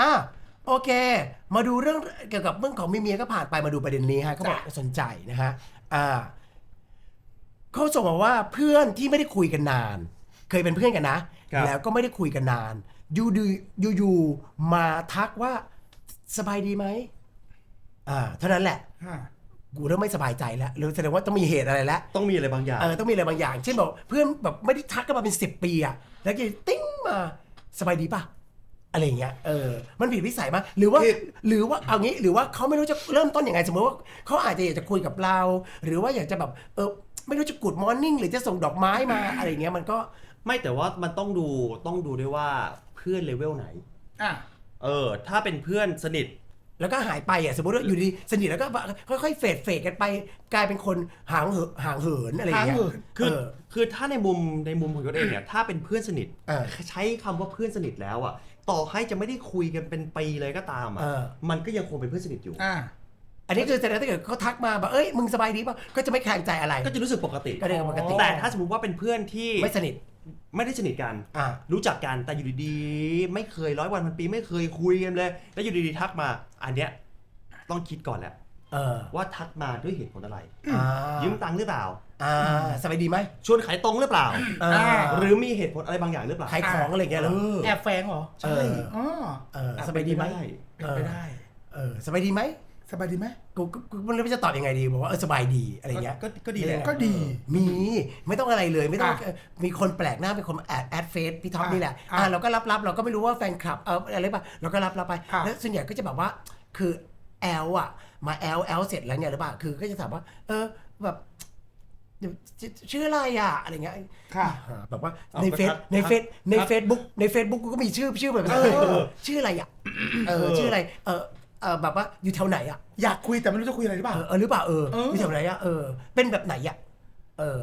อะโอเค มาดูเรื่องเกี่ยวกับเรื่องของมีเมียก็ผ่านไปมาดูประเด็นนี้ฮะเขาบอกสนใจนะฮะอ่าเขาส่งมาว่าเพื่อนที่ไม่ได้คุยกันนาน เคยเป็นเพื่อนกันนะ ครับ แล้วก็ไม่ได้คุยกันนานอยู่ดูอยู่อยู่มาทักว่าสบายดีไหมอ่าเท่านั้นแหละอ่ากูเริ่มไม่สบายใจแล้วหรือแสดงว่าต้องมีเหตุอะไรแล้ว ต้องมีอะไรบางอย่าง เออต้องมีอะไรบางอย่าง เช่นบอกเพื่อนแบบไม่ได้ทักกันมาเป็นสิบปีอะแล้วก็ติ้งมาสบายดีป่ะ อะไรอย่างเงี้ยเออมันผิดวิสัยมั้ยหรือว่าผิดหรือว่าเอางี้หรือว่าเขาไม่รู้จะเริ่มต้นยังไงสมมติว่าเขาอาจจะอยากจะคุยกับเรา หรือว่าอยากจะแบบเออไม่รู้จะกูดมอร์นิ่งหรือจะส่งดอกไม้มาอะไรอย่างเงี้ยมันก็ไม่แต่ว่ามันต้องดูต้องดูด้วยว่าเพื่อนเลเวลไหนอะเออ ถ้าเป็นเพื่อนสนิทแล้วก็หายไปอะสมมติว่าอยู่ดีสนิทแล้วก็ค่อยๆเฟดเฟดกันไปกลายเป็นคนห่างเหินห่างเหินอะไรอย่างเงี้ยห่างเหินคือเออคือถ้าในมุมในมุมของยศเองเนี่ยถ้าเป็นเพื่อนสนิทเออใช้คำว่าเพื่อนสนิทแล้วอะ ต่อให้จะไม่ได้คุยกันเป็นปีเลยก็ตามอะเออ มันก็ยังคงเป็นเพื่อนสนิทอยู่ อะอันนี้คือแสดงถ้าเกิดเขาทักมาแบบเอ้ยมึงสบายดีป่ะก็จะไม่แข็งใจอะไร ก็จะรู้สึกปกติ ก็เรื่องปกติ แต่ถ้าสมมติว่าเป็นเพื่อนที่ไม่สนิทไม่ได้สนิทกัน อ่า รู้จักกันแต่อยู่ดีๆ ไม่เคยร้อยวันพันปีไม่เคยคุยกันเลย แล้วอยู่ดีๆทักมา อันเนี้ยต้องคิดก่อนแหละเออ ว่าทักมาด้วยเหตุผลอะไรอ่ายืมตังค์หรือเปล่าอ่าสบายดีไหมชวนขายตรงหรือเปล่าอ่า หรือมีเหตุผลอะไรบางอย่างหรือเปล่าขายของอะไรอย่างเงี้ยเหรอเออแอบแฝงเหรอใช่อ๋อเออสบายดีไหมเป็นไปได้เออสบายดีไหมสบายดีไหมกูกูกูมันไม่รู้จะตอบยังไงดีบอกว่าเออสบายดีอะไรเงี้ยก็ก็ดีแหละก็ดีมีไม่ต้องอะไรเลยไม่ต้องอะมีคนแปลกหน้าเป็นคนแอดแอดเฟซพี่ท็อปอะนี่แหละอะอ่าเราก็รับรับเราก็ไม่รู้ว่าแฟนคลับเอออะไรป่ะเราก็รับรับไปอะแล้วส่วนใหญ่ก็จะแบบว่าคือแอลอะ มาแอลแอลเสร็จแล้วเนี่ยหรือเปล่าคือก็จะถามว่า เออแบบเดี๋ยวชื่อชื่ออะไรอะอะไรเงี้ยค่ะอ่าแบบว่าเอาในก็เฟซทักในเฟซทักในเฟซบุ๊กในเฟซบุ๊กกูก็มีชื่อชื่อแบบนั้นเออชื่ออะไรอะเออชื่ออะไรเออเออแบบว่าอยู่แถวไหนอะอยากคุยแต่ไม่รู้จะคุยอะไรหรือเปล่าเออเออหรือเปล่าเออเอออยู่แถวไหนอะเออเป็นแบบไหนอะเออ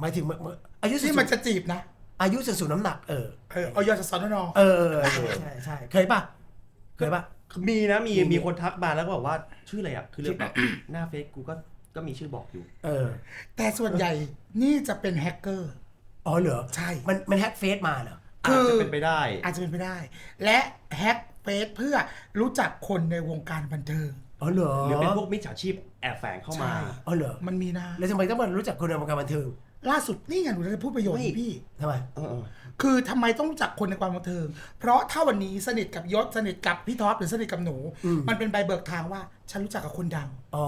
หมายถึงเมื่อเมื่ออายุส่วนที่สูมันงจะจีบนะ อายุส่วนสูงน้ำหนักเออเออเอายอดสอนนอเออเออเออใช่ใช่เคยป่ะเคยป่ะมีนะมีมีมีคนทักมาแล้วก็บอกว่าชื่ออะไรอะคือเรื่องแบบหน้าเฟซกูก็ก็มีชื่อบอกอยู่ เออ แต่ส่วนใหญ่นี่จะเป็นแฮกเกอร์อ๋อเหรอใช่ มันมันแฮ็กเฟซมาเหรอคือาจอจะเป็นไปได้ อาจจะเป็นไปได้ และแฮกเฟซเพื่อรู้จักคนในวงการบันเทิงอ๋อเหรอหรือเป็นพวกมิจฉาชีพแอบแฝงเข้ามาใช่อ๋อเหรอมันมีนะแล้วทำไมต้องมารู้จักคนในวงการบันเทิง ล่าสุดนี่ไงหนูจะพูดประโยชน์นี้พี่ทำไมเออเออคือทำไมต้องรู้จักคนในความบันเทิง เพราะถ้าวันนี้สนิทกับยศสนิทกับพี่ท็อปหรือสนิทกับหนูอืมมันเป็นใบเบิกทางว่า ฉันรู้จักกับคนดัง อ๋อ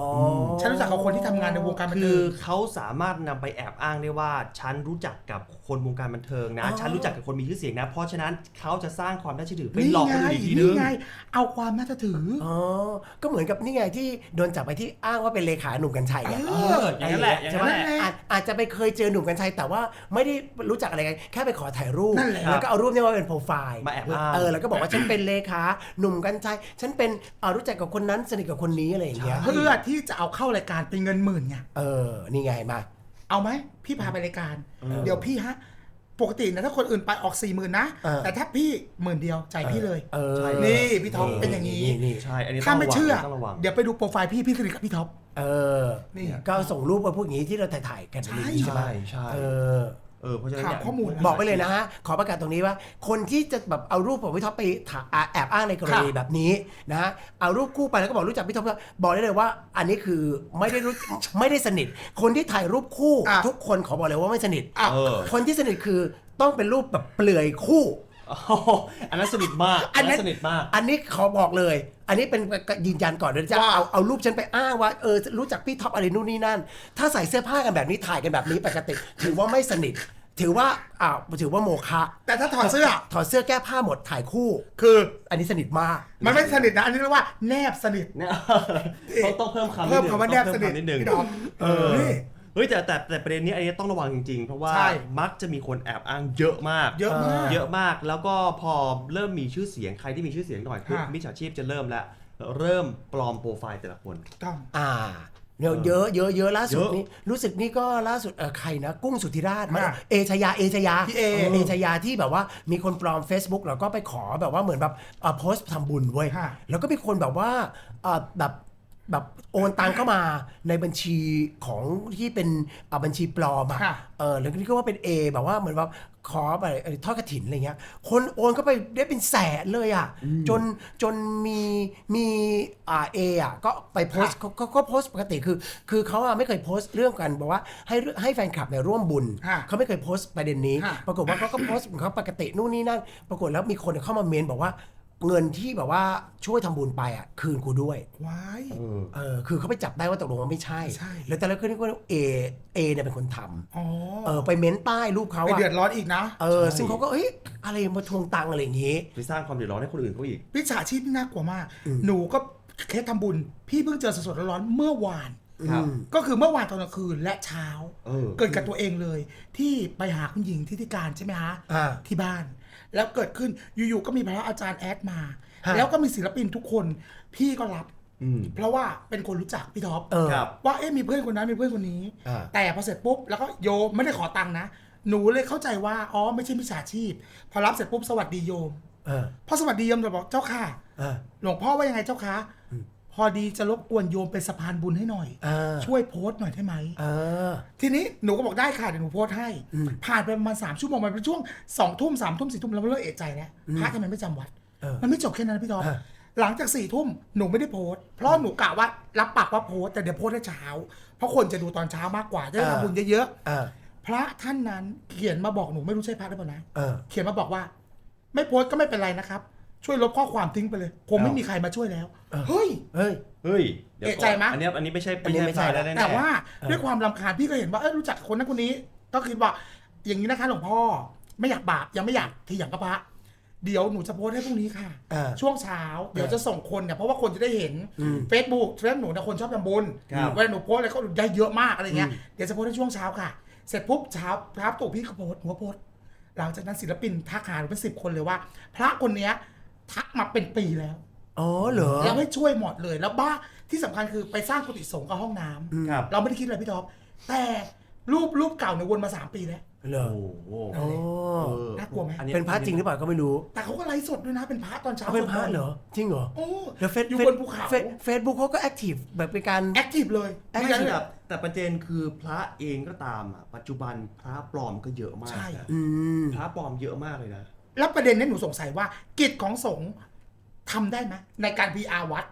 ฉันรู้จักกับคนที่ทำงานในวงการบันคืเทิอง เขาสามารถนำไปแอบอ้างได้ว่า ฉันรู้จักกับคนวงการบันเทิงนะ อ๋อ ฉันรู้จักกับคนมีชื่อเสียงนะ เพราะฉะนั้นเขาจะสร้างความน่าเชื่อถือไปนี่หลอกไงคนอื่นอีกทีนึนี่งไง เอาความน่าจะถืออ๋อ ก็เหมือนกับนี่ไงที่โดนจับไปที่อ้างว่าเป็นเลขาหนุ่มกัญชัยไงเอเอออย่างนั้นแหละอย่างใช่นั้นไหมแหละ อาจอาจจะไปเคยเจอหนุ่มกัญชัยแต่ว่าไม่ได้รู้จักอะไรกันแค่ไปขอถ่ายรูปนั่นแหละ แล้วก็เอารูปนี้มาเป็นโปรไฟล์มาแอบอ้าง เออแล้วก็บอกว่าฉันเป็นเลขาหนุ่มกัญชัยฉันเป็นเอ่อรู้จักกับคนนั้นสนิทกับคนนี้อะไรอย่างเงี้ย เพื่อที่จะเอาเข้ารายการเป็นเงินหมื่นไงเออ นี่ไงมา เอาไหมพี่พาไปรายการ เดี๋ยวพี่ฮะ ปกตินะถ้าคนอื่นไปออกสี่หมื่นนะ เออ แต่ถ้าพี่หมื่นเดียวจ่ายพี่เลย เออนี่พี่ท็อปเป็นอย่างนี้ นี่ใช่ อันนี้ถ้าต้องไม่ระวังเชื่อ ต้องระวัง เดี๋ยวไปดูโปรไฟล์พี่ พี่สนิทกับพี่ท็อป เออ นี่ ก็ส่งรูปมาพวกนี้ที่เราถ่ายๆกันใช่ ใช่ไหมใช่ใช่เออ เออเพราะฉะนั้นข่าวเนี่ย ข้อมูล บอกไปเลยนะฮะ ขอประกาศตรงนี้ว่า คนที่จะแบบเอารูปของพี่ท็อปไปถ่าอ่าแอบอ้างในกรณีค่ะแบบนี้นะฮะ เอารูปคู่ไปแล้วก็บอกรู้จักพี่ท็อปบอกได้เลยว่า อันนี้คือไม่ได้รู้ ไม่ได้สนิท คนที่ถ่ายรูปคู่ อะ ทุกคนขอบอกเลยว่าไม่สนิท อะ เออ คนที่สนิทคือต้องเป็นรูปแบบเปลือยคู่โอ้โหอันนั้นสนิทมากอัอันนนั้นั้นนสนิทมาก อันนี้ขอบอกเลย อันนี้เป็นยืนยันก่อนเลยจะว่าเอาเอารูปฉันไปอ้างว่าเออรู้จักพี่ท็อปอะไรนู่นนี่นั่น ถ้าใส่เสื้อผ้ากันแบบนี้ถ่ายกันแบบนี้ปกติ ถือว่าไม่สนิท ถือว่าอ้าวถือว่าโมฆะแต่ถ้าถอดเสื้อถอดเสื้อแก้ผ้าหมดถ่ายคู่ คืออันนี้สนิทมาก มันไม่สนิทนะ อันนี้เรียกว่าแนบสนิทเนี่ยต้องต้องเพิ่มคำนิดเพิ่มนึงคำว่าแนบสนิทต้องเพิ่มคำนิดนึงพี่ท็อปเออนี่ เฮ้ยแต่แต่แต่ประเด็นนี้อันนี้ต้องระวังจริงๆ เพราะว่าใช่ มักจะมีคนแอบอ้างเยอะมาก เยอะมาก เยอะมากแล้วก็พอเริ่มมีชื่อเสียงใครที่มีชื่อเสียงหน่อยปุ๊บฮะ มิจฉาชีพจะเริ่มแล้วเริ่มปลอมโปรไฟล์แต่ละคน ต้อง อ่าเดี๋ยวเยอะเยอะเยอะล่าสุดเยอะ นี้รู้สึกนี่ก็ล่าสุดเออใครนะ กุ้งสุธิราชมั้ยอะเอชยาเอชยาพี่เอ เอชยาที่แบบว่ามีคนปลอม Facebook แล้วก็ไปขอแบบว่าเหมือนแบบเอ่อโพสต์ทำบุญเว้ย ฮะ แล้วก็มีคนแบบว่าเอ่อแบบ แบบโอนตังเข้ามาในบัญชีของที่เป็นอ่าบัญชีปลอมอะค่ะเออแล้วนี่ก็ว่าเป็น A แบบว่าเหมือนว่าขอไปเอ่อทอดกระถินอะไรเงี้ย คนโอนเข้าไปได้เป็นแสนเลยอะ จนจนมีมีอ่าเออะก็ไปโพสต์เขาเขาก็โพสต์ปกติคือ คือเขาอะไม่เคยโพสต์เรื่องกันบอกว่าให้ให้แฟนคลับเนี่ยร่วมบุญค่ะเขาไม่เคยโพสต์ประเด็นนี้ค่ะปรากฏว่าเขาก็โพสต์ของเขาปกตินู่นนี่นั่น ปรากฏแล้วมีคนเข้ามาเมนบอกว่า เงินที่แบบว่าช่วยทำบุญไปอะคืนกูด้วย ว้าย เออ เออคือเขาไปจับได้ว่าตกลงว่าไม่ใช่ ใช่ แล้วแต่แล้วก็นึกว่าเอเอเนี่ยเป็นคนทำอ๋อเออไปเม้นใต้รูปเขาไปอะเดือดร้อนอีกนะเออซึ่งเขาก็เอ้ยอะไรมาทวงตังค์อะไรอย่างงี้ ไปสร้างความเดือดร้อนให้คนอื่นเขาอีกวิชาชีพนี่น่ากลัวมากหนูก็เคสทำบุญ พี่เพิ่งเจอสดๆร้อนๆเมื่อวาน ครับ อืม ก็คือเมื่อวานตอนกลางคืนและเช้า เออ เกิดกับตัวเองเลย ที่ไปหาคุณหญิงที่ที่การใช่ไหมฮะอ่า ที่บ้าน แล้วเกิดขึ้นอยู่ๆก็มีพระอาจารย์แอดมา ฮะ แล้วก็มีศิลปินทุกคนพี่ก็รับ อืม เพราะว่าเป็นคนรู้จักพี่ท็อปเออ ครับ ว่าเอ๊ะมีเพื่อนคนนั้นมีเพื่อนคนนี้ อ่า แต่พอเสร็จปุ๊บแล้วก็โยมไม่ได้ขอตังค์นะ หนูเลยเข้าใจว่าอ๋อไม่ใช่มิจฉาชีพ พอรับเสร็จปุ๊บสวัสดีโยม เออพอสวัสดีโยมจะบอกเจ้าค่ะ เออ หลวงพ่อว่ายังไงเจ้าคะ พอดีจะรบกวนโยมเป็นสะพานบุญให้หน่อยเออช่วยโพสต์หน่อยได้ไหมเออทีนี้หนูก็บอกได้ค่ะเดี๋ยวหนูโพสต์ให้ อืมผ่านไปประมาณสามชั่วโมงมันเป็นช่วงสองทุ่มสามทุ่มสี่ทุ่มเราเริ่มเอะใจแล้วพระทำไมไม่จำวัด เออมันไม่จบแค่นั้นนะพี่ท็อปเออหลังจากสี่ทุ่มหนูไม่ได้โพสต์เพราะหนูกะว่ารับปากว่าโพสต์แต่เดี๋ยวโพสต์ให้เช้า เพราะคนจะดูตอนเช้ามากกว่าจะได้ทำบุญเยอะเออๆพระท่านนั้นเขียนมาบอกหนูไม่รู้ใช่พระหรือเปล่านะเออเขียนมาบอกว่า ไม่โพสต์ก็ไม่เป็นไรนะครับ ช่วยลบข้อความทิ้งไปเลย คงไม่มีใครมาช่วยแล้วเออเฮ้ย เฮ้ย เฮ้ยดี๋ยวเอะใจไหมก่นอันเนี้ยอันนี้ไม่ใช่อันนี้ไม่ใช่พระแน่ๆแต่ว่าเออด้วยความรำคาญพี่ก็เห็นว่าเออรู้จักคนนั้นคนนี้ ก็คิดว่าอย่างนี้นะคะหลวงพ่อไม่อยากบาปยังไม่อยากทีอย่างกับพระ เดี๋ยวหนูจะโพสต์ให้พรุ่งนี้ค่ะเออช่วงเช้าเดี๋ยวจะส่งคนเนี่ยเพราะว่าคนจะได้เห็น อืม Facebook เฟซหนูนะคนชอบทำบุญครับเวลาหนูโพสต์อะไรก็ได้เยอะมากอะไรเงี้ยอืมเดี๋ยวจะโพสต์ในช่วงเช้าค่ะ เสร็จปุ๊บเช้าพระตู่พี่ก็โพสต์หนูก็โพสต์หลังจากนั้นศิลปินทักหาหนูเป็นสิบคนเลยว่า พระคนเนี้ย ทักมาเป็นปีแล้ว อ๋อเหรอ แล้วให้ช่วยหมดเลย แล้วบ้าที่สำคัญคือไปสร้างกุฏิสงฆ์กับห้องน้ำครับ เราไม่ได้คิดอะไรพี่ท็อปแต่รูปรูปเก่าเนี่ยวนมาสามปีแล้ว เหรอโอ้โหโอ้เออน่ากลัวไหม อัเป็นพระจริงหรือเปล่าก็ไม่รู้แต่เขาก็ไลฟ์สดด้วยนะเป็นพระตอนเช้าเขาเป็นพระเหรอ จริงเหรอ โอ้แล้วเฟซอยู่บนภูเขาเฟซบุ๊กเขาก็แอคทีฟแบบเป็นการ แอคทีฟเลยแอคไม่ทีงั้นฟแต่แต่ประเด็นคือพระเองก็ตามอะปัจจุบันพระปลอมก็เยอะมากใช่ นะอืม พระปลอมเยอะมากเลยนะ แล้วประเด็นเนี้หนูสงสัยว่า กิจของสงฆ์ทำได้ไหมในการ PR วัด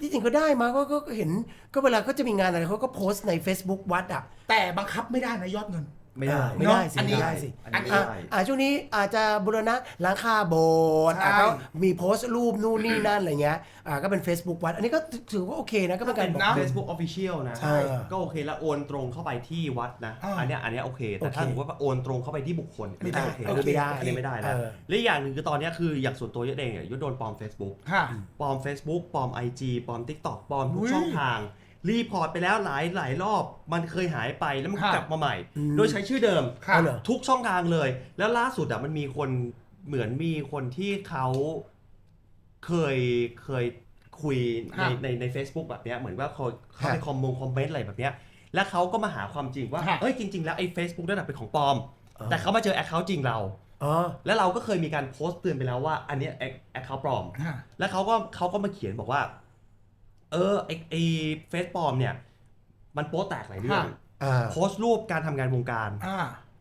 ที่จริงก็ได้มาก็ก็ก็เห็นก็เวลาเขาจะมีงานอะไรเขาก็โพสต์ใน Facebook วัดอะ แต่บังคับไม่ได้นะยอดเงิน ไม่ได้อ่าไม่ได้สิอันนี้ ไม่ได้สิอันนี้ อะไม่ได้อ่าช่วงนี้อาจจะบูรณะหลังคาโบสถ์ใช่ อะก็มีโพสต์รูปนู่นนี่นั่นอะไรเงี้ยอ่าก็เป็น Facebook วัด อันนี้ก็ถือว่าโอเคนะก็เป็นการเป็นบอก นะบุญ Facebook Official นะ ใช่ก็โอเคแล้วโอนตรงเข้าไปที่วัดนะ อ่าอันเนี้ยอันเนี้ยโอเค แต่ถ้าโอเคสมมติว่าโอนตรงเข้าไปที่บุคคลไม่ได้โอเคอันนี้ไม่ได้อันนี้ไม่ได้นะเออ และอีกอย่างหนึ่งคือตอนเนี้ยคืออย่างส่วนตัวยศเองเนี่ยยศโดนปลอม Facebook ค่ะ ปลอม Facebook ปลอม IG ปลอม TikTok ปลอมทุอุ๊กยช่องทาง รีพอร์ตไปแล้วหลายหลายรอบมันเคยหายไปแล้วมันก็ค่ะกลับมาใหม่อืมโดยใช้ชื่อเดิมค่ะเอาเหรอ ทุกช่องทางเลย แล้วล่าสุดอะมันมีคนเหมือนมีคนที่เขาเคยเคยคุยในค่ะในใน Facebook แบบเนี้ยเหมือนว่าเขาเขาค่ะไปคอมมงคอมเมนต์อะไรแบบเนี้ยแล้วเขาก็มาหาความจริงว่าค่ะเอ้ยจริง ๆ แล้วไอ้ Facebook นั่นนะเป็นของปลอมอ๋อแต่เขามาเจอแอคเคาท์จริงเรา อ๋อ แล้วเราก็เคยมีการโพสต์เตือนไปแล้วว่า อันเนี้ยแอคเคาท์ปลอมค่ะแล้วเขาก็เขาก็มาเขียนบอกว่า เออไอไอเฟซปลอมเนี่ย มันโป๊แตกหลายเรื่องค่ะอ่าโพสต์รูปการทำงานวงการอ่า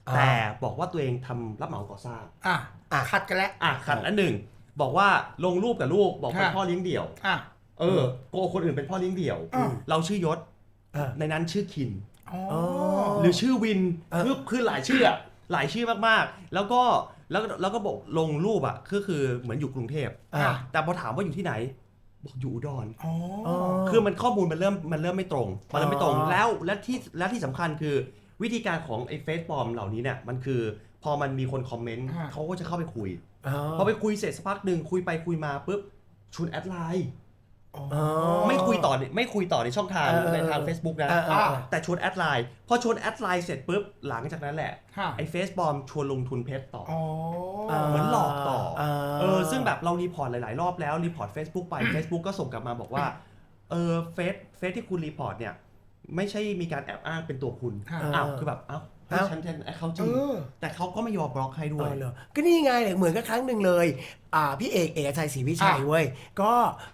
อ่าแต่บอกว่าตัวเองทำรับเหมาก่อสร้าง อ่าอะ ขัดกันแล้ว อะขัดอันหนึ่ง บอกว่าลงรูปกับลูกบอกเป็นค่ะ พ่อเลี้ยงเดี่ยว อ่า เออโกหกคนอื่นเป็นพ่อเลี้ยงเดี่ยว อ่า เราชื่อยศอ่า ในนั้นชื่อคิน อ๋อ อ๋อหรือชื่อวินเออ คือคือหลายชื่ออะหลายชื่อมากๆ แล้วก็แล้วแล้วก็บอกลงรูปอะก็คือเหมือนอยู่กรุงเทพอ่า แต่พอถามว่าอยู่ที่ไหน บอกอยู่อุดรอ๋ออ๋อ คือมันข้อมูลมันเริ่มมันเริ่มไม่ตรงมันเริ่มไม่ตรงอ๋อ แล้วและที่และที่สำคัญคือวิธีการของไอ้เฟซปลอมเหล่านี้เนี่ยมันคือพอมันมีคนคอมเมนต์อ่าเขาก็จะเข้าไปคุยอ๋อพอไปคุยเสร็จสักพักหนึ่งคุยไปคุยมาปุ๊บชวนแอดไลน์อ๋ออ๋อ ไม่คุยต่อไม่คุยต่อในช่องทางเออเออในทาง Facebook นะเออเออเออแต่ชวนแอดไลน์พอชวนแอดไลน์เสร็จปุ๊บหลังจากนั้นแหละค่ะไอ้เฟซปลอมชวนลงทุนเพชรต่อออ๋อเหมือนหลอกต่ออ่าเออซึ่งแบบเรารีพอร์ตหลาย ๆ รอบแล้วรีพอร์ต Facebook ไป Facebook ก็ส่งกลับมาบอกว่าเออเฟซเฟซที่คุณรีพอร์ตเนี่ย ไม่ใช่มีการแอบอ้างเป็นตัวคุณค่ะอ้าวคือแบบอ้าวอ้าวฉันฉันแอคเคาท์จเอริงอแต่เขาก็ไม่ยอมบล็อกให้ด้วยอ๋อเหรอก็นี่ไงเหมือนกับครั้งหนึ่งเลย อ่าพี่เอกเอกชัยศรีวิชัยอะเว้ยก็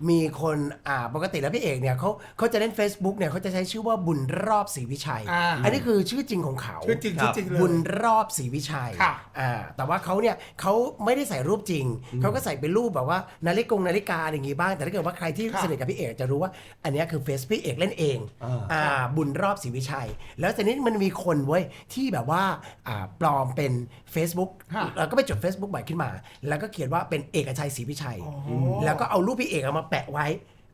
มีคนอ่าปกติแล้วพี่เอกเนี่ยเขาเขาจะเล่น Facebook เนี่ยเขาจะใช้ชื่อว่าบุญรอบศรีวิชัยอ่าอันนี้คือชื่อจริงของเขา ชื่อจริงครัชื่อบจริงเลย บุญรอบศรีวิชัย ค่ะอ่า แต่ว่าเขาเนี่ยเขาไม่ได้ใส่รูปจริง เขาก็ใส่เป็นรูปแบบว่านาฬิกงนาฬิกาอะไรอย่างงี้บ้าง แต่ถ้าเกิดว่าใครที่ค่ะสนิทกับพี่เอกจะรู้ว่า อันเนี้ยคือเฟซพี่เอกเล่นเอง อ่า อ่า บุญรอบศรีวิชัย แล้วแต่นี้มันมีคนเว้ยที่แบบว่า อ่า ปลอมเป็น Facebook ค่ะ แล้วก็ไปจด Facebook ใหม่ขึ้นมา แล้วก็เขียนว่าเป็นเอกชัยศรีวิชัย แล้วก็เอารูปพี่เอกเอามาแปะไว้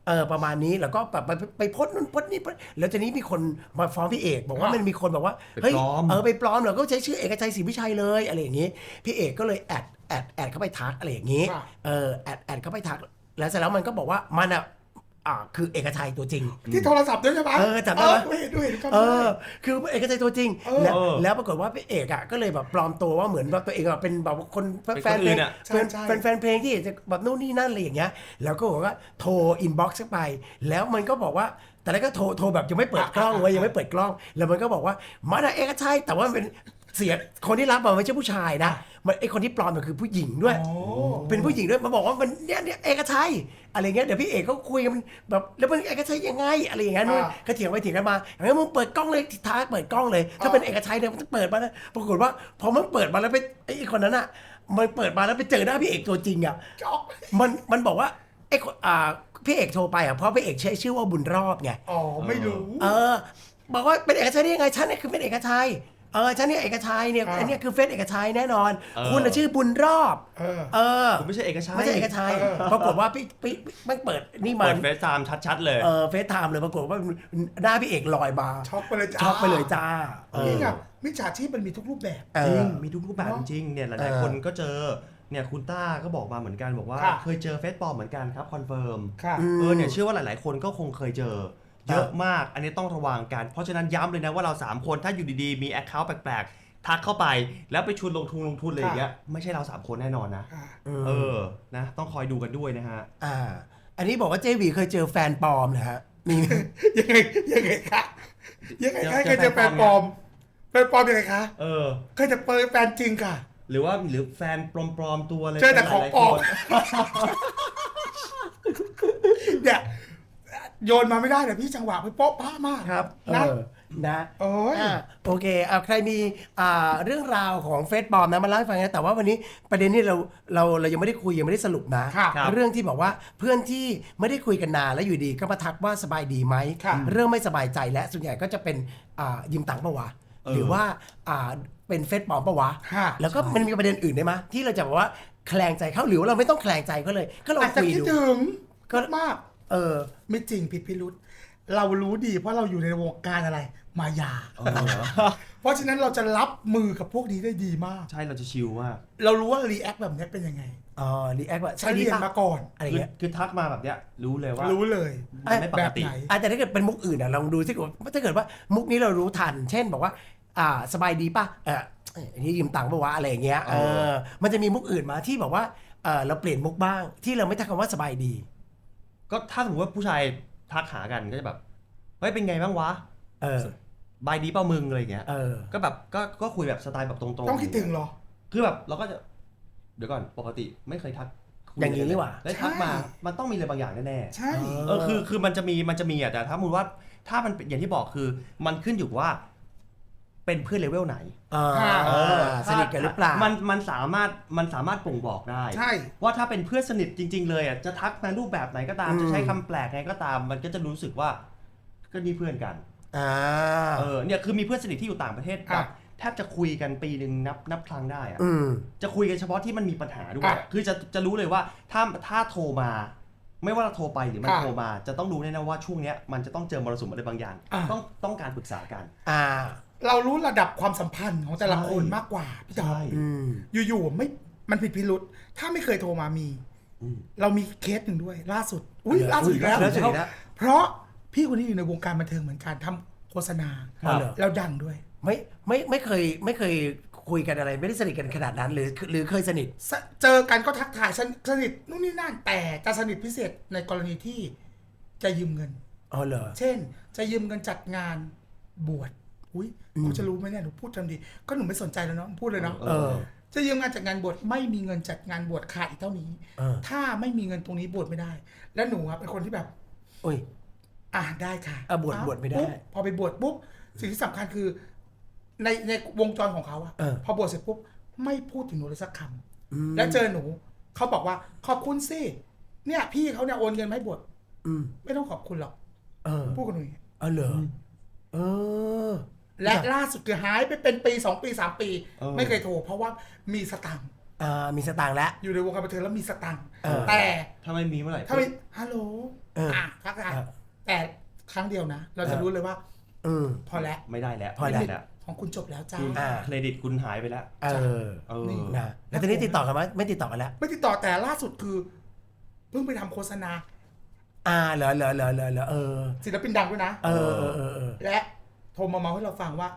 เออประมาณนี้แล้วก็แบบไปไปไปโพสต์นู่นโพสต์นี่โพสต์แล้วทีนี้มีคนมาฟ้องพี่เอกบอกว่าอะมันมีคนบอกว่าไปเฮ้ยปลอมเออไปปลอมเหรอก็ใช้ชื่อเอกชัยศรีวิชัยเลยอะไรอย่างนี้ พี่เอกก็เลยแอดแอดแอดเข้าไปทักอะไรอย่างนี้ค่ะเออแอดแอดเข้าไปทัก แล้วเสร็จแล้วมันก็บอกว่ามันอะ อ่าคือเอกชัยตัวจริง ที่โทรศัพท์ด้วยใช่ไหมเออจำได้ไหมเออเห็นด้วยเห็นด้วยเออ คือเอกชัยตัวจริง เออแล้วแล้วปรากฏว่าพี่เอกอะก็เลยแบบปลอมตัวว่าเหมือนว่าตัวเองอะเป็นแบบคนเป็นแฟคนนเพอื่ลงนอะ แฟนใช่ใช่ แฟนแฟนเพลงที่จะแบบนู่นนี่นั่นอะไรอย่างเงี้ย แล้วก็บอกว่าโทรอินบ็อกซ์ไป แล้วมันก็บอกว่าแต่แล้วก็โทรโทรแบบยังไม่เปิดกล้องไว้ยยังไม่เปิดกล้อง แล้วมันก็บอกว่ามันอะเอกชัยแต่ว่ามันเป็น เสียงคนที่รับมันไม่ใช่ผู้ชายนะมันไอคนที่ปลอมมันคือผู้หญิงด้วยโอ้เป็นผู้หญิงด้วยมาบอกว่ามันเนี่ยเนี่ยเอกชัยอะไรเงี้ยเดี๋ยวพี่เอกก็คุยกันแบบแล้วมันเอกชัยยังไงอะไรอย่างเงี้ยนู่นอ่าก็เถียงไปเถียงกันมาอย่างนั้นมึงเปิดกล้องเลยท้าเปิดกล้องเลย ถ้าเป็นเอกชัยเนี่ยมันจะเปิดมาแล้วปรากฏว่าพอมันเปิดมาแล้วไปไอ้คนนั้นอะมันเปิดมาแล้วไปเจอหน้าพี่เอกตัวจริงอะจ๊อกมันมันบอกว่าไอ้คนอ่าพี่เอกโทรไปอะเพราะพี่เอกใช้ชื่อว่าบุญรอบไงอ๋อไม่รู้ เออ บอกว่าเป็นเอกชัยได้ยังไงฉันเนี่ยคือเป็นเอกชัย เออฉันเนี่ยเอกชัยเนี่ยอ่า อันเนี้ยคือเฟซเอกชัยแน่นอน เออ คุณน่ะชื่อบุญรอบเออ เออผมไม่ใช่เอกชัยไม่ใช่เอกชัยเออ ปรากฏว่าพี่พี่มันเปิดนี่มัเปินดเฟซไทม์ชัดๆเลย เออเฟซไทม์เลยปรากฏว่าหน้าพี่เอกลอยมาช็อกไปเลยจ้าช็อกไปเลยจ้าเออ นี่ไงมิจฉาชีพมันมีทุกรูปแบบ เอจริองมีทุกรูปแบบเนอะจริงเนี่ยหเอลายอๆคนก็เจอเนี่ยคุณต้าก็บอกมาเหมือนกันบอกว่า ค่ะ เคยเจอเฟซปลอมเหมือนกันครับคอนเฟิร์มค่ะ เออเนี่ยเชื่อว่าหลายๆคนก็คงเคยเจอครับ เยอะมาก อันนี้ต้องระวังกัน เพราะฉะนั้นย้ำเลยนะว่าเรา 3 คนถ้าอยู่ดีๆ มีแอคเคาท์แปลกๆ ทักเข้าไปแล้วไปชวนลงทุนลงทุนอะไรอย่างเงี้ยไม่ใช่เรา 3 คนแน่นอนนะ อ่าเออนะต้องคอยดูกันด้วยนะฮะ อ่า อันนี้บอกว่าเจวีเคยเจอแฟนปลอมนะฮะมียังไงยังไงคะยังไงคะเจอเคยเจอแฟนปลอมแฟนปลอมยังไงคะเออ เคยจะเปิดแฟนจริงค่ะ หรือว่าหรือแฟนปลอมๆตัวอะไรเจอแต่ของปลอมหลายๆคนเนี่ย โยนมาไม่ได้เลยพี่จังหวะไปโป๊ะป้ามากครับนะ เออนะโอ้ย อะโอเคเอาใครมีอ่าเรื่องราวของเฟซปลอมนะมาเล่าให้ฟังนะแต่ว่าวันนี้ประเด็นนี้เราเราเรายังไม่ได้คุยยังไม่ได้สรุปนะค่ะครับเรื่องที่บอกว่าเพื่อนที่ไม่ได้คุยกันนานแล้วอยู่ดีก็มาทักว่าสบายดีไหมค่ะเรื่องไม่สบายใจและส่วนใหญ่ก็จะเป็นอ่ายืมตังค์ปะวะเออ หรือว่าอ่าเป็นเฟซปลอมปะวะค่ะแล้วก็มันมีประเด็นอื่นได้ไหมยที่เราจะบอกว่าแคลงใจเขาหรือว่าเราไม่ต้องแคลงใจเขาเลยก็ลองอาจจะคุยคิดดูถึงก็ มาก เออ ไม่จริงผิดพิรุษเรารู้ดีเพราะเราอยู่ในวงการอะไร มายา เพราะฉะนั้นเราจะรับมือกับพวกนี้ได้ดีมาก ใช่เราจะชิลมากเรารู้ว่ารีแอคแบบนี้เป็นยังไงอ๋อรีแอคว่าฉัใช่นดีเรียนปะมาก่อนอะไรคือเงี้ยคือทักมาแบบเนี้ยรู้เลยว่ารู้เลยมันไม่ปแบกบติไหนอะแต่ถ้าเกิดเป็นมุกอื่นอะลองดูสิว่าถ้าเกิดว่ามุกนี้เรารู้ทัน เช่นบอกว่า อ่าสบายดีป่ะเอออันนี้ยืมตังค์ปะวะอะไรอย่างเงี้ยเอเอออมันจะมีมุกอื่นมาที่บอกว่าเออเราเปลี่ยนมุกบ้างที่เราไม่ทักคำว่าสบายดี ก็ถ้าสมมติว่าผู้ชายทักหากันก็จะแบบเฮ้ยเป็นไงบ้างวะเออบายดีเป้ามึงอะไรอย่างเงี้ยเออ ก็แบบก็ก็คุยแบบสไตล์แบบตรงๆต้องคิดถึงเหรอ คือแบบเราก็จะเดี๋ยวก่อนปกติไม่เคยทักคุอย่างนี้นี่หว่าแล้วทักมา ใช่ มันต้องมีอะไรบางอย่างแน่ใช่ๆเออคือคือมันจะมีมันจะมีอะแต่ถ้ามุนว่าถ้ามันเป็นอย่างที่บอกคือมันขึ้นอยู่ว่า เป็นเพื่อนเลเวลไหนเออเออสนิทกันหรือเปล่า มันมันสามารถมันสามารถบ่งบอกได้ ใช่ ว่าถ้าเป็นเพื่อนสนิทจริง ๆ เลยอะจะทักมารูปแบบไหนก็ตามอืมจะใช้คำแปลกไงก็ตาม มันก็จะรู้สึกว่าก็นี่เพื่อนกันอ่าเออเนี่ยคือมีเพื่อนสนิทที่อยู่ต่างประเทศแบอะบแทบจะคุยกันปีหนึ่งนับนับครั้งได้อะอืมจะคุยกันเฉพาะที่มันมีปัญหาด้วยอะคือจะจะรู้เลยว่าถ้าถ้าโทรมา ไม่ว่าเราโทรไปหรือมันอะโทรมา จะต้องรู้แน่ๆว่าช่วงเนี้ยมันจะต้องเจอมรสุมอะไรบางอย่างอะต้องต้องการปรึกษากัน อ่า เรารู้ระดับความสัมพันธ์ของแต่ละใช่คนมากกว่าพี่จอมอืมอยู่ๆไม่มันผิดพิรุษถ้าไม่เคยโทรมามี อืม เรามีเคสหนึ่งด้วย ล่าสุด อุ้ยเออล่าสุดอีกแล้วล่าสุดอีกแล้ว เพราะพี่คนนี้อยู่ในวงการบันเทิงเหมือนกันทำโฆษณาครับ แล้วดังด้วยไม่ไม่ไม่เคยไม่เคยคุยกันอะไร ไม่ได้สนิทกันขนาดนั้น หรือหรือเคยสนิท สเจอกันก็ทักทายสนสนิทนู่นนี่นั่นแต่จะสนิทพิเศษในกรณีที่จะยืมเงิน อ๋อเหรอ เช่น จะยืมเงินจัดงานบวช อุ้ยอืมกูจะรู้ไหมเนี่ยหนูพูดทันทีก็หนูไม่สนใจแล้วเนาะพูดเลยเนาะเออจะยืมงานจัดงานบวชไม่มีเงินจัดงานบวชขาดอีกเท่านี้เออถ้าไม่มีเงินตรงนี้บวชไม่ได้ และหนูอะเป็นคนที่แบบโอ้ยอ่าได้ค่ะอะบวชบวชไม่ได้ปุ๊พอไปบวชปุ๊บสิ่งที่สำคัญคือ ในในวงจรของเขาอะเออพอบวชเสร็จปุ๊บไม่พูดถึงหนูเลยสักคำอืมแล้วเจอหนูเขาบอกว่าขอบคุณสิเนี่ย พี่เขาเนี่ยโอนเงินมาให้บวชอืมไม่ต้องขอบคุณหรอกเออพูดกับหนูอย่างนี้เออเหรอเออ และล่าสุดคือหายไปเป็นปีสองปีสามปี เออ ไม่เคยโทร เพราะว่ามีสตังค์อ่ามีสตางค์แล้ว อยู่ในวงการบันเทิงแล้วมีสตังค์เออ แต่ถ้าไม่มีเมื่อไหร่ถ้าไม่ฮัลโหลเอออ่ อะทักทายเออแต่ครั้งเดียวนะ เราจะรู้เลยว่า อืม พอแล้วไม่ได้แล้วพอแล้ว ไม่ได้แล้วของคุณจบแล้วจ้า คุณอ่า เครดิตคุณหายไปแล้ว เออเออ นี่ นะแล้วตอนนี้ติดต่อกันไหมไม่ติดต่อกันแล้วไม่ติดต่อแต่ล่าสุดคือ เพิ่งไปทำโฆษณาอ่าเหรอเหรอเหรอเหรอเหรอเออศิลปินดังด้วยนะ เออเออเออเออและ โทรมาเมาให้เราฟังว่า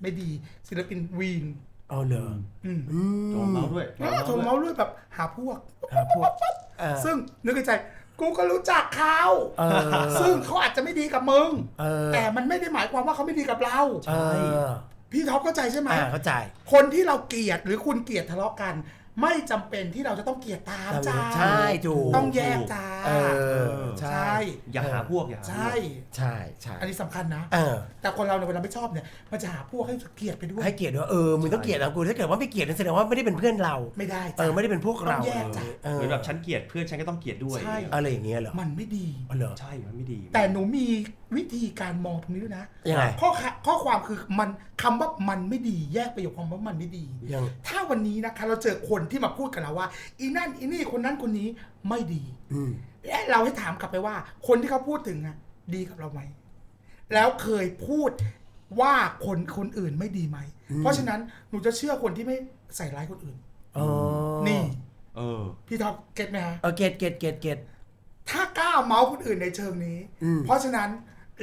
ไม่ดีศิลปินวีนเอาเหรออืมอืมโทรเมาส์ด้วยแล้วโทรเมาด้วยแบบหาพวก หาพวกเออซึ่งนึกในใจ กูก็รู้จักเขาเออซึ่งเขาอาจจะไม่ดีกับมึง เออแต่มันไม่ได้หมายความว่าเขาไม่ดีกับเราเออพี่ท็อปเข้าใจใช่ไหม อ่าเข้าใจ คนที่เราเกลียดหรือคุณเกลียดทะเลาะกัน ไม่จำเป็นที่เราจะต้องเกลียดตามจ้าใช่ถูก ต้องแยกจ้า เออใช่ใช่อย่าหาพวกอย่าหาพวก ใช่ ใช่ใช่อันนี้สำคัญนะ เออ แต่คนเราเนี่ยเวลาไม่ชอบเนี่ยมันจะหาพวกให้เกลียดไปด้วย ให้เกียรติว่าเออมึงต้องเกลียดเรากูถ้าเกิดว่าไม่เกลียดนั่นแสดงว่าไม่ได้เป็นเพื่อนเรา ไม่ได้เอจ้ะ อไม่ได้เป็นพวกเรา ต้องแยก จ้ะเออ เหมือนแบบฉันเกลียดเพื่อนฉันก็ต้องเกลียดด้วยใช่ อะไรอย่างเงี้ยเหรอมันไม่ดี อ๋อเหรอ ใช่มันไม่ดีแต่หนูมี วิธีการมองตรงนี้ด้วยนะยังไง ข้อค่ะข้อความคือมันคำว่ามันไม่ดีแยกประโยคความว่ามันไม่ดี ยัง ถ้าวันนี้นะคะเราเจอคนที่มาพูดกับเราว่าอีนั่นอีนี่คนนั้นคนนี้ไม่ดี อืม และเราให้ถามกลับไปว่า คนที่เขาพูดถึงอะดีกับเราไหม แล้วเคยพูดว่าคนคนอื่นไม่ดีไหมเพราะฉะนั้นหนูจะเชื่อคนที่ไม่ใส่ร้ายคนอื่น อ๋อนี่เออ พี่ท็อปเก็ตไหมฮะ เออเก็ตเก็ตเก็ตเก็ตถ้ากล้าเมาส์คนอื่นในเชิงนี้ อืม เพราะฉะนั้น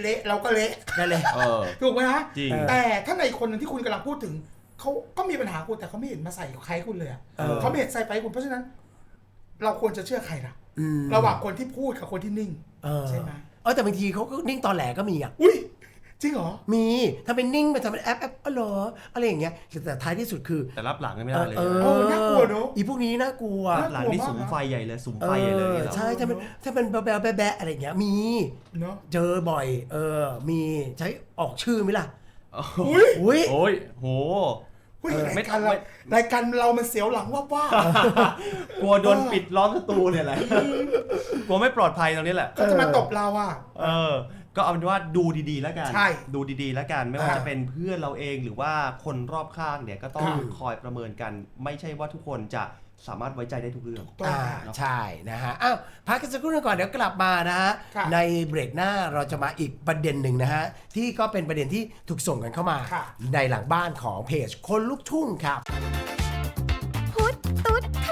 เละเราก็เละนั่นเลยเออ ถูกไหมฮะจริง แต่ถ้าในคนหนึ่งที่คุณกำลังพูดถึงเขาก็มีปัญหาคุณแต่เขาไม่เห็นมาใส่ใครคุณเลยอะเออ เขาไม่เห็นใส่ไปคุณเพราะฉะนั้น เราควรจะเชื่อใครล่ะอืมระหว่างคนที่พูดกับคนที่นิ่ง เออใช่ไหม เออแต่บางทีเขาก็นิ่งตอนแหลก็มีอะ อุ้ย จริงเหรอ มีถ้าเป็นนิ่งไปทำเป็นแอปแอปอ๋อเหรออะไรอย่างเงี้ยแต่ท้ายที่สุดคือ แต่รับหลังกันไม่ได้เลยเออเออน่ากลัวเนอะอีพวกนี้น่ากลัวรับหลังนี่สุมไฟใหญ่เลยสุมเอไฟใหญ่เลยอเนี่ยเหรอใช่ถ้าเป็นถ้าเป็นแบะแบะแบะอะไรอย่างเงี้ยมีเนาะเจอบ่อยเออมีใช้ออกชื่อไหมล่ะอุ้ยอุ้ยโอ้ยโหอุ้ยเออรายไม่การเราไม่รายการเรามันเสียวหลังว่าว่ากลัวโดนปิดล้อมสตูเนี่ยแหละกลัวไม่ปลอดภัยตรงนี้แหละเขาจะมาตบเราอะ เออ ก็เอาเป็นว่าดูดีๆแล้วกัน ใช่ดูดีๆแล้วกัน ไม่ว่าจะเป็นเพื่อนเราเองหรือว่าคนรอบข้างเนี่ยก็ต้องคอยประเมินกัน ไม่ใช่ว่าทุกคนจะสามารถไว้ใจได้ทุกเรื่อง ต้องอ่าใช่นะฮะอ้าวพักกันสักครู่หนึงก่อนเดี๋ยวกลับมานะฮะในเบรกหน้าเราจะมาอีกประเด็นหนึ่งนะฮะที่ก็เป็นประเด็นที่ถูกส่งกันเข้ามาในหลังบ้านของเพจคนลุกทุ่งครับ พุทธตุ๊ดโท